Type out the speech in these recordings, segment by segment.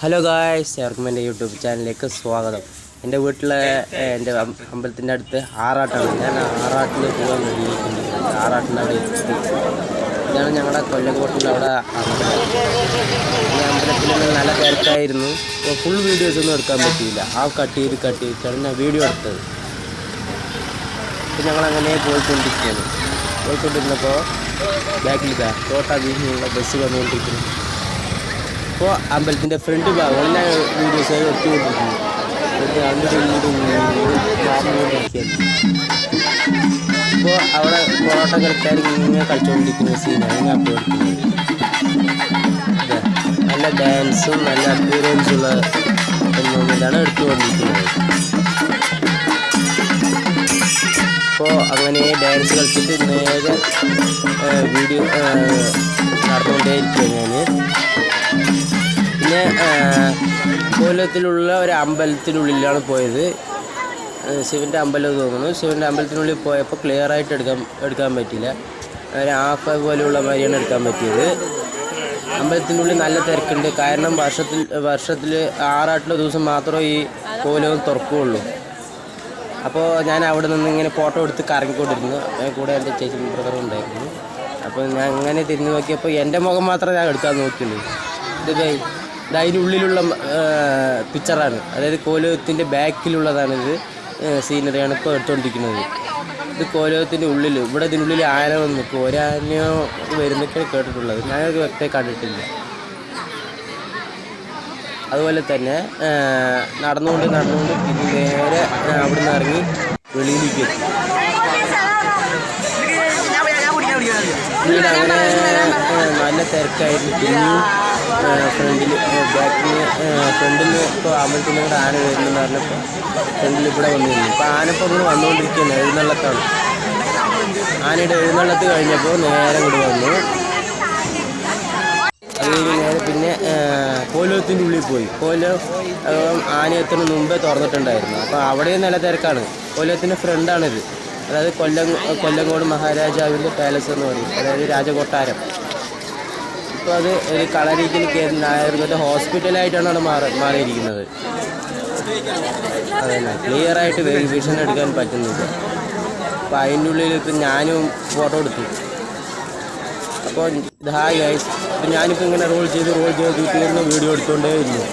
Hello guys എല്ലാവർക്കും എന്റെ YouTube ചാനലിലേക്ക് സ്വാഗതം. എന്റെ വീട്ടിലെ എന്റെ അമ്പലത്തിന്റെ അടുത്ത് ആറാട്ടാണ്. ഞാൻ ആറാട്ടിൽ പോകാൻ വേണ്ടിയിട്ടുണ്ട് ആറാട്ടിന്റെ അവിടെ ഇതാണ് ഞങ്ങളുടെ കൊല്ലക്കോട്ടിന്റെ അവിടെ ഈ അമ്പലത്തിൽ നല്ല തിരക്കായിരുന്നു. ഫുൾ വീഡിയോസ് ഒന്നും എടുക്കാൻ പറ്റിയില്ല. ആ കട്ട് ചെയ്ത് കട്ട് ചെയ്തിട്ടാണ് ഞാൻ വീഡിയോ എടുത്തത്. അപ്പോൾ ഞങ്ങളങ്ങനെ പോയിക്കൊണ്ടിരിക്കുകയാണ്. പോയിക്കൊണ്ടിരുന്നപ്പോൾ ബാക്കിൽ കോട്ട വീട്ടിലുള്ള ബസ് വന്നുകൊണ്ടിരിക്കുന്നു. ഇപ്പോൾ അമ്പലത്തിന്റെ ഫ്രണ്ട് ഭാഗം ഞാൻ വീഡിയോസ് ഒത്തുകൊണ്ടിരിക്കുന്നത് ഇപ്പോൾ അവിടെ പൊറോട്ട കളിക്കാൻ ഇങ്ങനെ കളിച്ചുകൊണ്ടിരിക്കുന്ന സീനാണ് ഞാൻ അപ്പോൾ നല്ല ഡാൻസും നല്ല അപ്പിയറൻസും ഉള്ള മൂമെന്റാണ് എടുത്തുകൊണ്ടിരിക്കുന്നത് അപ്പോൾ അങ്ങനെ ഡാൻസ് കളിച്ചിട്ട് നേരെ വീഡിയോ നടന്നുകൊണ്ടേ ഇരിക്കുക ഞാൻ പിന്നെ കൊല്ലത്തിലുള്ള ഒരു അമ്പലത്തിനുള്ളിലാണ് പോയത്. ശിവന്റെ അമ്പലം തോന്നുന്നു. ശിവന്റെ അമ്പലത്തിനുള്ളിൽ പോയപ്പോൾ ക്ലിയർ ആയിട്ട് എടുക്കാൻ എടുക്കാൻ പറ്റില്ല ഒരു ആഫ് പോലെയുള്ള മാതിരിയാണ് എടുക്കാൻ പറ്റിയത്. അമ്പലത്തിനുള്ളിൽ നല്ല തിരക്കുണ്ട്. കാരണം വർഷത്തിൽ വർഷത്തിൽ ആറാട്ടിലെ ദിവസം മാത്രമേ ഈ കോലവും തുറക്കുകയുള്ളൂ. അപ്പോൾ ഞാൻ അവിടെ നിന്ന് ഇങ്ങനെ ഫോട്ടോ എടുത്ത് കറങ്ങിക്കൊണ്ടിരുന്നു. ഞാൻ കൂടെ എന്റെ ചേച്ചി ബ്രദറും ഉണ്ടായിരുന്നു. അപ്പോൾ ഞാൻ അങ്ങനെ തിരിഞ്ഞു നോക്കിയപ്പോൾ എന്റെ മുഖം മാത്രമേ ഞാൻ എടുക്കാൻ നോക്കിയുള്ളൂ. ഇത് ഉള്ളിലുള്ള പിക്ചറാണ് അതായത് കോലോകത്തിന്റെ ബാക്കിലുള്ളതാണിത് സീനറിയാണ് ഇപ്പോൾ എടുത്തുകൊണ്ടിരിക്കുന്നത് ഇത് കോലോകത്തിന്റെ ഉള്ളിൽ ഇവിടെ ഇതിനുള്ളിൽ ആന വന്ന്. നിൽക്കും ഒരാനയോ വരുന്നൊക്കെ കേട്ടിട്ടുള്ളത്. ഞാനത് വ്യക്തമായി കണ്ടിട്ടില്ല. അതുപോലെ തന്നെ നടന്നുകൊണ്ട് നടന്നുകൊണ്ട് പിന്നെ നേരെ അവിടെ നിന്ന് ഇറങ്ങി വെളിയിലേക്ക് എത്തി. പിന്നീട് അങ്ങനെ നല്ല തിരക്കായിരുന്നു. പിന്നെയും ഫ്രണ്ടിൽ ബാക്കിൽ ഫ്രണ്ടിൽ ഇപ്പോൾ അമ്പലത്തിന്റെ കൂടെ ആന വരുന്നെന്ന് പറഞ്ഞപ്പോൾ ഫ്രണ്ടിൽ ഇവിടെ വന്നു നിന്നു ഇപ്പോൾ ആനപ്പോൾ ഇങ്ങനെ വന്നുകൊണ്ടിരിക്കുകയാണ് എഴുന്നള്ളത്താണ്. ആനയുടെ എഴുന്നള്ളത്ത് കഴിഞ്ഞപ്പോൾ നേരെ കൂടി വന്നു. നേരെ പിന്നെ കോലോത്തിന്റെ ഉള്ളിൽ പോയി. കോലോ ആനയത്തിന് മുമ്പേ തുറന്നിട്ടുണ്ടായിരുന്നു. അപ്പോൾ അവിടെയും നല്ല തിരക്കാണ് കോലോത്തിന്റെ ഫ്രണ്ടാണിത്. അതായത് കൊല്ലം കൊല്ലങ്കോട് മഹാരാജാവിന്റെ പാലസ് എന്ന് പറയും. അതായത് രാജകൊട്ടാരം. ഇപ്പോൾ അത് ഒരു കളരീക്കിൽ ആയുർവേദ ഹോസ്പിറ്റലായിട്ടാണ് അവിടെ മാറി മാറിയിരിക്കുന്നത്. അതന്നെ ക്ലിയർ ആയിട്ട് വെരിഫിക്കേഷൻ എടുക്കാൻ പറ്റുന്നില്ല. അപ്പോൾ അതിന്റെ ഉള്ളിൽ ഇപ്പം ഞാനും ഫോട്ടോ എടുത്തു. അപ്പോൾ ഹായ് ഗൈസ് ഇപ്പം ഞാനിപ്പോൾ ഇങ്ങനെ റോൾ ചെയ്ത് റോൾ ചെയ്ത് തീർന്ന് വീഡിയോ എടുത്തുകൊണ്ടേ ഇരുന്നു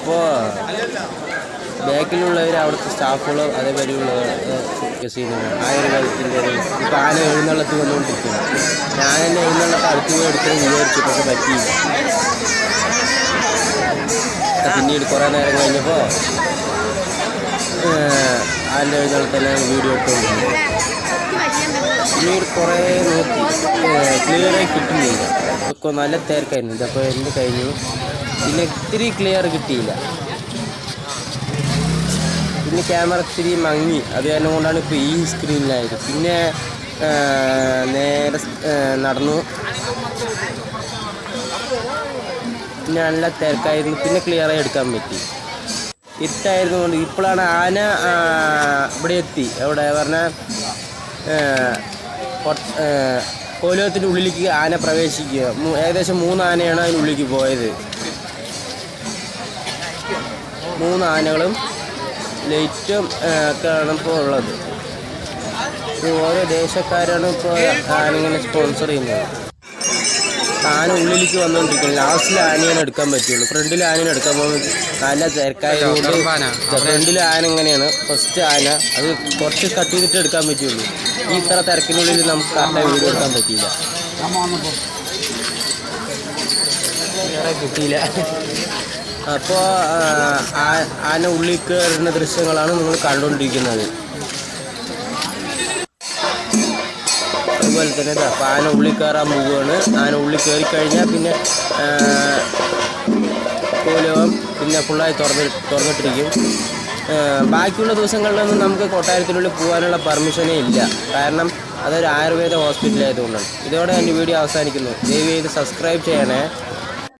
അപ്പോൾ ബാക്കിലുള്ളവർ അവിടുത്തെ സ്റ്റാഫുകൾ അതേപോലെയുള്ള കാര്യത്തിന്റെ ഒരു ഇപ്പോൾ ആന എഴുന്നള്ളത്ത് വന്നുകൊണ്ടിരിക്കുന്നു. ഞാൻ തന്നെ എഴുന്നള്ളത്ത് അടുത്ത് പോയി എടുക്കുന്നത് വിചാരിച്ചു പക്ഷെ പറ്റിയില്ല. പിന്നീട് കുറേ നേരം കഴിഞ്ഞപ്പോൾ ആന്റെ എഴുന്നള്ളത്തെല്ലാം വീഡിയോ എടുത്തുകൊണ്ടിരുന്നു. പിന്നീട് കുറേ നോക്കി ക്ലിയറായി കിട്ടുന്നില്ല. ഇപ്പോൾ നല്ല തിരക്കായിരുന്നു. ഇതപ്പോൾ എന്ത് കഴിഞ്ഞു? പിന്നെ ഇത്തിരി ക്ലിയർ കിട്ടിയില്ല. പിന്നെ ക്യാമറ ഇത്തിരി മങ്ങി. അത് കാരണം കൊണ്ടാണ് ഇപ്പോൾ ഈ സ്ക്രീനിലായത് പിന്നെ നേരെ നടന്നു. പിന്നെ നല്ല തിരക്കായിരുന്നു. പിന്നെ ക്ലിയറായി എടുക്കാൻ പറ്റി. ഇട്ടായിരുന്നു കൊണ്ട് ഇപ്പോഴാണ് ആന ഇവിടെ എത്തി. എവിടെ? പറഞ്ഞാൽ കോലോകത്തിന്റെ ഉള്ളിലേക്ക് ആന പ്രവേശിക്കുക. ഏകദേശം മൂന്ന് ആനയാണ് അതിനുള്ളിലേക്ക് പോയത്. മൂന്ന് ആനകളും ലൈറ്റും ഒക്കെയാണ് ഇപ്പോൾ ഉള്ളത്. ഓരോ ദേശക്കാരാണ് ഇപ്പോൾ ആനിങ്ങനെ സ്പോൺസർ ചെയ്യുന്നത്. ആന ഉള്ളിലേക്ക് വന്നുകൊണ്ടിരിക്കും ലാസ്റ്റിൽ ആനയാണ് എടുക്കാൻ പറ്റുള്ളൂ ഫ്രണ്ടിൽ ആനയാണ് എടുക്കാൻ പോകുന്നത് നല്ല തിരക്കായതുകൊണ്ട് ഫ്രണ്ടിൽ ആന എങ്ങനെയാണ് ഫസ്റ്റ് ആന. അത് കുറച്ച് കട്ട് ചെയ്തിട്ട് എടുക്കാൻ പറ്റുള്ളൂ ഈ ഇത്ര തിരക്കിനുള്ളിൽ നമുക്ക് കറക്റ്റായി വീട് എടുക്കാൻ പറ്റിയില്ല. കിട്ടിയില്ല. അപ്പോൾ ആന ഉള്ളിൽ കയറുന്ന ദൃശ്യങ്ങളാണ് നിങ്ങൾ കണ്ടുകൊണ്ടിരിക്കുന്നത്. അതുപോലെ തന്നെ ഇതാ അപ്പോൾ ആന ഉള്ളിൽ കയറാൻ പോവുകയാണ്. ആന ഉള്ളിൽ കയറി കഴിഞ്ഞാൽ പിന്നെ കോലവും പിന്നെ ഫുള്ളായി തുറന്ന് തുറന്നിട്ടിരിക്കും. ബാക്കിയുള്ള ദിവസങ്ങളിലൊന്നും നമുക്ക് കൊട്ടാരത്തിനുള്ളിൽ പോകാനുള്ള പെർമിഷനേ ഇല്ല. കാരണം അതൊരു ആയുർവേദ ഹോസ്പിറ്റലായതുകൊണ്ടാണ്. ഇതോടെ എന്റെ വീഡിയോ അവസാനിക്കുന്നു. ദയവ് ചെയ്ത് സബ്സ്ക്രൈബ് ചെയ്യണേ.